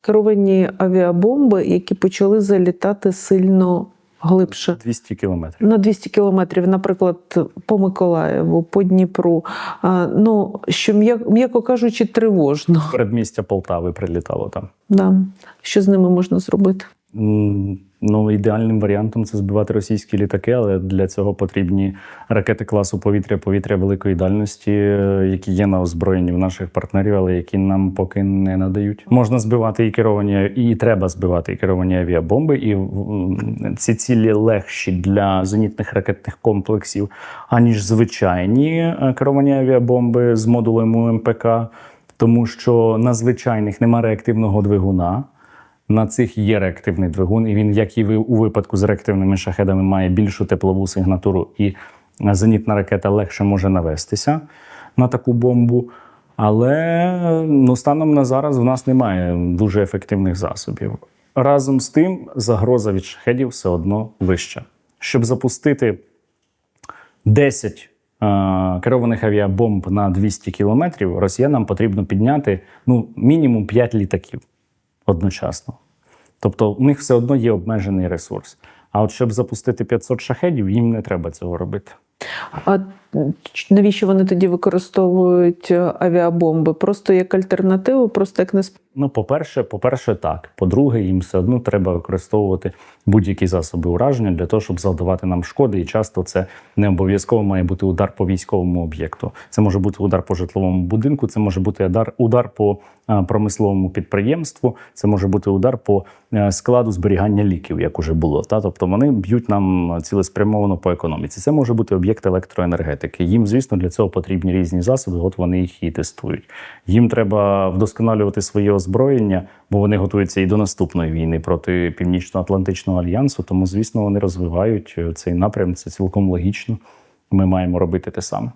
Керовані авіабомби, які почали залітати сильно глибше. 200 кілометрів. На 200 кілометрів, наприклад, по Миколаєву, по Дніпру. А, ну, що м'як- м'яко кажучи, тривожно. Передмістя Полтави прилітало там. Да. Що з ними можна зробити? Ну, ідеальним варіантом це збивати російські літаки, але для цього потрібні ракети класу повітря, повітря великої дальності, е, які є на озброєнні в наших партнерів, але які нам поки не надають. Можна збивати і керовані, і треба збивати і керовані авіабомби, і ці цілі легші для зенітних ракетних комплексів, аніж звичайні е, керовані авіабомби з модулем УМПК, тому що на звичайних немає реактивного двигуна. На цих є реактивний двигун, і він, як і ви- у випадку з реактивними шахедами, має більшу теплову сигнатуру, і зенітна ракета легше може навестися на таку бомбу. Але ну, станом на зараз в нас немає дуже ефективних засобів. Разом з тим, загроза від шахедів все одно вища. Щоб запустити 10 е, керованих авіабомб на 200 кілометрів, росіянам потрібно підняти ну, мінімум 5 літаків одночасно. Тобто у них все одно є обмежений ресурс. А от щоб запустити 500 шахедів, їм не треба цього робити. А навіщо вони тоді використовують е, авіабомби? Просто як альтернативу, просто як не Ну, по-перше, по-перше, так. По-друге, їм все одно треба використовувати будь-які засоби ураження для того, щоб завдавати нам шкоди. І часто це не обов'язково має бути удар по військовому об'єкту. Це може бути удар по житловому будинку, це може бути удар, удар по е, промисловому підприємству, це може бути удар по е, складу зберігання ліків, як уже було. Та тобто вони б'ють нам цілеспрямовано по економіці. Це може бути об'єкт електроенергетики. Їм, звісно, для цього потрібні різні засоби. От вони їх і тестують. Їм треба вдосконалювати своє озброєння, бо вони готуються і до наступної війни проти Північно-Атлантичного альянсу. Тому, звісно, вони розвивають е, цей напрям. Це цілком логічно. Ми маємо робити те саме.